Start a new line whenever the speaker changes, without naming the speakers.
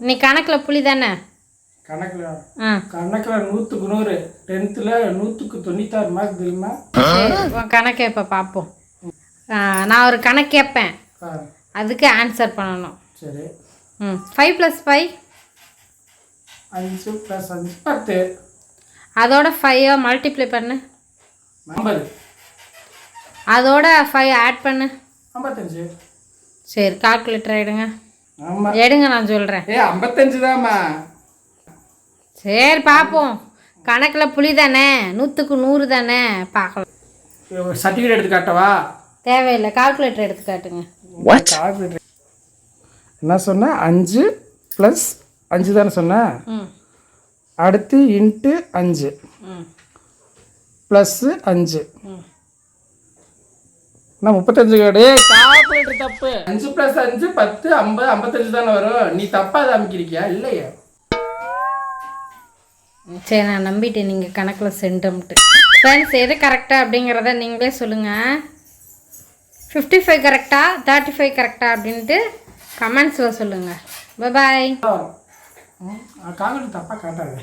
நீ கணக்கில் புலி தானே?
கணக்கில்
ஆ.
கணக்கில் நூற்றுக்கு நூறு டென்த்தில் நூற்றுக்கு தொண்ணூத்தாறு மார்க் தெரியுமா?
உன் கணக்கை இப்போ பார்ப்போம் நான் ஒரு கணக்கு கேட்பேன் அதுக்கு ஆன்சர் பண்ணணும்.
சரி.
ம் ஃபைவ் ப்ளஸ் ஃபைவ்
அஞ்சு ப்ளஸ் அஞ்சு பத்து.
அதோட ஃபைவை மல்டிப்ளை பண்ணு.
ஐம்பது.
அதோட ஃபைவ் ஆட் பண்ணு.
ஐம்பத்தஞ்சு.
சரி கால்குலேட்டர்
ஆமாம்
எடுங்க நான் சொல்கிறேன்
ஏ ஐம்பத்தஞ்சு தாம்மா
சரி பார்ப்போம் கணக்கில் புலி தானே? நூற்றுக்கு நூறு தானே? பார்க்கலாம்.
சர்டிஃபிகேட் எடுத்து காட்டவா?
தேவையில்லை. கால்குலேட்டர் எடுத்து காட்டுங்க.
Calculator. என்ன சொன்ன? அஞ்சு ப்ளஸ் அஞ்சு தானே சொன்னேன்
ம்.
அடுத்து இன்ட்டு அஞ்சு.
ம்.
ப்ளஸ்ஸு அஞ்சு.
ம்.
நான் முப்பத்தஞ்சு கால்குலேட்டர் தப்பு. அஞ்சு ப்ளஸ் அஞ்சு பத்து ஐம்பது ஐம்பத்தஞ்சு தானே வரும். நீ தப்பா அதை அமைக்கிறியா இல்லையா.
சரி நான் நம்பிட்டேன். நீங்கள் கணக்கில் சென்டம்ட்டு. ஃப்ரெண்ட்ஸ் எது கரெக்டாக அப்படிங்கிறத நீங்களே சொல்லுங்கள் ஃபிஃப்டி ஃபைவ் கரெக்டா தேர்ட்டி ஃபைவ் கரெக்டா அப்படின்ட்டு கமெண்ட்ஸில் சொல்லுங்கள் பாய்
கால்குலேட்டர் தப்பா காட்டாது.